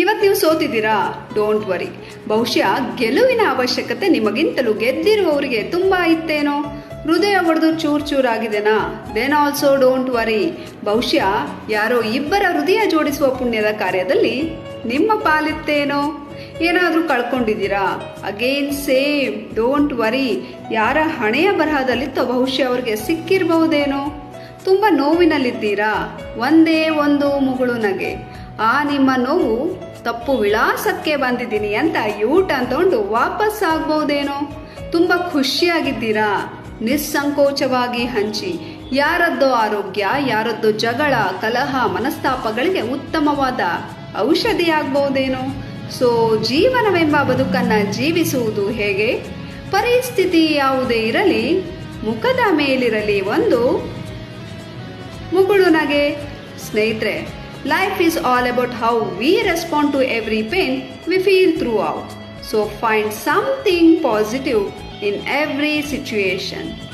ಇವತ್ತು ನೀವು ಸೋತಿದ್ದೀರಾ? Don't worry ಬಹುಶಃ ಗೆಲುವಿನ ಅವಶ್ಯಕತೆ ನಿಮಗಿಂತಲೂ ಗೆದ್ದಿರುವವರಿಗೆ ತುಂಬ ಇತ್ತೇನೋ? ಹೃದಯ ಒಡೆದು ಚೂರ್ ಚೂರಾಗಿದೆನಾ ದೆನ್ ಆಲ್ಸೋ ಡೋಂಟ್ ವರಿ ಬಹುಶಃ ಯಾರೋ ಇಬ್ಬರ ಹೃದಯ ಜೋಡಿಸುವ ಪುಣ್ಯದ ಕಾರ್ಯದಲ್ಲಿ ನಿಮ್ಮ ಪಾಲಿತ್ತೇನೋ? ಏನಾದರೂ ಕಳ್ಕೊಂಡಿದ್ದೀರಾ? ಅಗೇನ್ ಸೇಮ್ ಡೋಂಟ್ ವರಿ ಯಾರ ಹಣೆಯ ಬರಹದಲ್ಲಿತ್ತೋ ಬಹುಶಃ ಅವರಿಗೆ ಸಿಕ್ಕಿರಬಹುದೇನೋ? ತುಂಬ ನೋವಿನಲ್ಲಿದ್ದೀರಾ? ಒಂದೇ ಒಂದು ಮುಗುಳು ನಗೆ. ಆ ನಿಮ್ಮ ನೋವು ತಪ್ಪು ವಿಳಾಸಕ್ಕೆ ಬಂದಿದ್ದೀನಿ ಅಂತ ಯೂಟ ತಗೊಂಡು ವಾಪಸ್ ಆಗ್ಬಹುದೇನೋ? ತುಂಬ ಖುಷಿಯಾಗಿದ್ದೀರಾ? ನಿಸ್ಸಂಕೋಚವಾಗಿ ಹಂಚಿ. ಯಾರದ್ದೋ ಆರೋಗ್ಯ, ಯಾರದ್ದೋ ಜಗಳ, ಕಲಹ, ಮನಸ್ತಾಪಗಳಿಗೆ ಉತ್ತಮವಾದ ಔಷಧಿ ಆಗ್ಬಹುದೇನೋ? ಸೊ ಜೀವನವೆಂಬ ಬದುಕನ್ನು ಜೀವಿಸುವುದು ಹೇಗೆ? ಪರಿಸ್ಥಿತಿ ಯಾವುದೇ ಇರಲಿ, ಮುಖದ ಮೇಲಿರಲಿ ಒಂದು ಮುಗುಳು ನಗೆ. ಸ್ನೇಹಿತರೆ Life is all about how we respond to every pain we feel throughout. So find something positive in every situation.